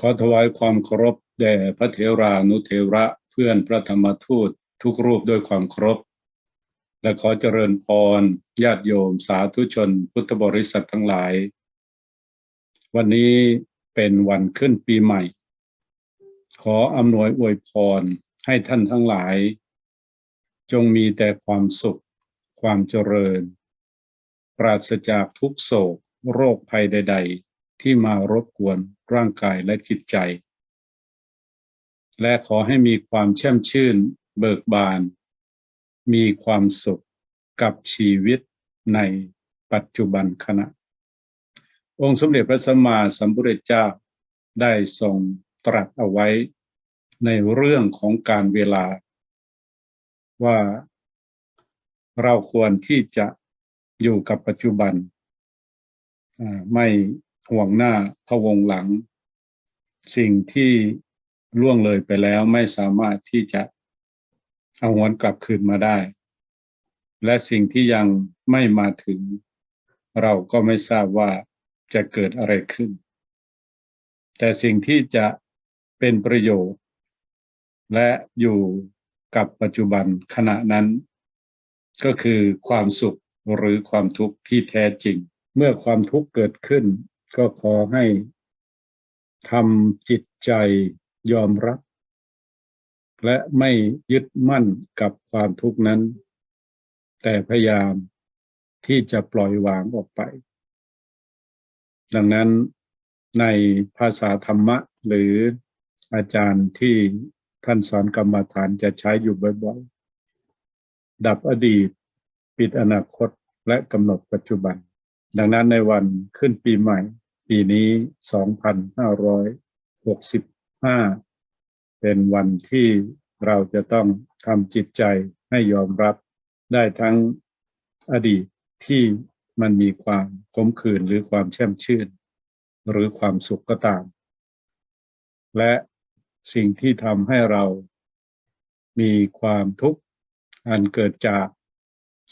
ขอถวายความเคารพแด่พระเถรานุเถระเพื่อนพระธรรมทูตทุกรูปด้วยความเคารพ และขอเจริญพรญาติโยมสาธุชนพุทธบริษัททั้งหลาย วันนี้เป็นวันขึ้นปีใหม่ ขออำนวยอวยพรให้ท่านทั้งหลาย จงมีแต่ความสุข ความเจริญ ปราศจากทุกโศกโรคภัยใด ๆ ที่มารบกวนร่างกายและจิตใจ และขอให้มีความแช่มชื่น เบิกบาน มีความสุขกับชีวิตในปัจจุบันขณะ องค์สมเด็จพระสัมมาสัมพุทธเจ้าได้ทรงตรัสเอาไว้ในเรื่องของการเวลา ว่าเราควรที่จะอยู่กับปัจจุบัน ไม่ ห่วงหน้าพะวงหลัง สิ่งที่ล่วงเลยไปแล้วไม่สามารถที่จะเอาหวนกลับคืนมาได้ และสิ่งที่ยังไม่มาถึง เราก็ไม่ทราบว่าจะเกิดอะไรขึ้น แต่สิ่งที่จะเป็นประโยชน์ และอยู่กับปัจจุบันขณะนั้น ก็คือความสุขหรือความทุกข์ที่แท้จริง เมื่อความทุกข์เกิดขึ้น ก็ขอให้ทำจิตใจยอมรับ และไม่ยึดมั่นกับความทุกข์นั้น แต่พยายามที่จะปล่อยวางออกไป ดังนั้นในภาษาธรรมะหรืออาจารย์ที่ท่านสอนกรรมฐานจะใช้อยู่บ่อยๆ ดับอดีต ปิดอนาคตและกำหนดปัจจุบัน ดังนั้นในวันขึ้นปีใหม่ ปีนี้ 2565 เป็นวันที่เราจะต้องทำจิตใจให้ยอมรับได้ทั้งอดีตที่มันมีความขมขื่นหรือความแช่มชื่น หรือความสุขก็ตาม และสิ่งที่ทำให้เรามีความทุกข์อันเกิดจาก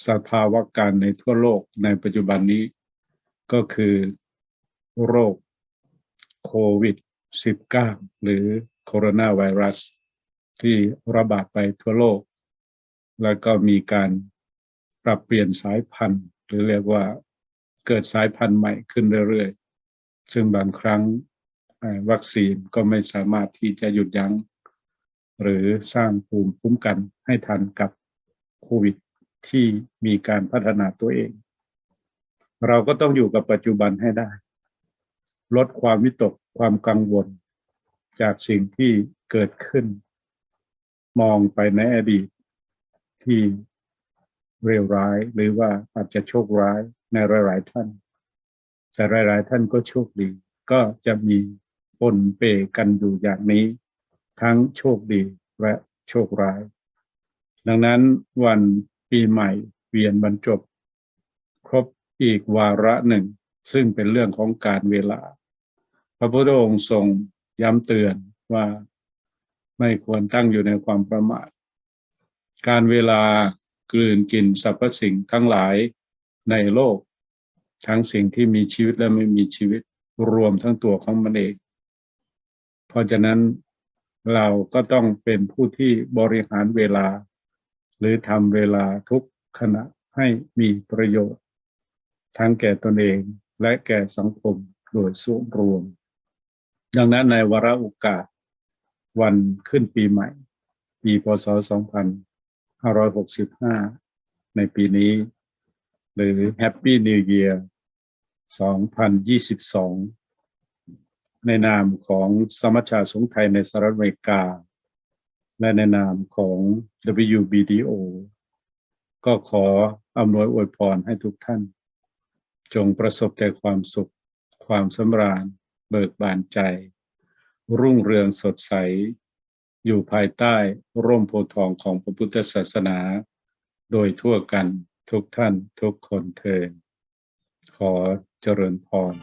สภาวะการในทั่วโลกในปัจจุบันนี้ก็คือ โรคโควิด -19 หรือโคโรนาไวรัส ที่ระบาดไปทั่วโลก แล้วก็มีการปรับเปลี่ยนสายพันธุ์ หรือเรียกว่าเกิดสายพันธุ์ใหม่ขึ้นเรื่อยๆ ซึ่งบางครั้งวัคซีนก็ไม่สามารถที่จะหยุดยัง้ง หรือสร้างภูมิคุ้มกันให้ทันกับโควิด ที่มีการพัฒนาตัวเอง เราก็ต้องอยู่กับปัจจุบันให้ได้ ลดความวิตกความกังวล จากสิ่งที่เกิดขึ้น มองไปในอดีตที่เร็วร้ายหรือว่าอาจจะโชคร้ายในหลาย ๆ ท่าน แต่หลาย ๆ ท่านก็โชคดี ก็จะมีปนเปกันอยู่อย่างนี้ ทั้งโชคดีและโชคร้าย ดังนั้นวันปีใหม่เวียนบรรจบ ครบอีกวาระหนึ่ง ซึ่งเป็นเรื่องของการเวลา พระพุทธองค์ทรงย้ำเตือนว่าไม่ควรตั้งอยู่ในความประมาท การเวลากลืนกินสรรพสิ่งทั้งหลายในโลก ทั้งสิ่งที่มีชีวิตและไม่มีชีวิตรวมทั้งตัวของมันเอง เพราะฉะนั้นเราก็ต้องเป็นผู้ที่บริหารเวลา หรือทำเวลาทุกขณะให้มีประโยชน์ ทั้งแก่ตนเอง และแก่สังคมโดยส่วนรวม ดังนั้นในวาระโอกาสวันขึ้นปีใหม่ ปีพศ 2565 ในปีนี้ หรือ Happy New Year 2022 ในนามของสมัชชาสงฆ์ไทยในสหรัฐอเมริกา และในนามของ WBDO ก็ขออำนวยอวยพรให้ทุกท่าน จงประสบแต่ความสุข ความสำราญ เบิกบานใจ รุ่งเรืองสดใส อยู่ภายใต้ร่มโพธิ์ทองของพระพุทธศาสนา โดยทั่วกันทุกท่านทุกคนเทินขอเจริญพร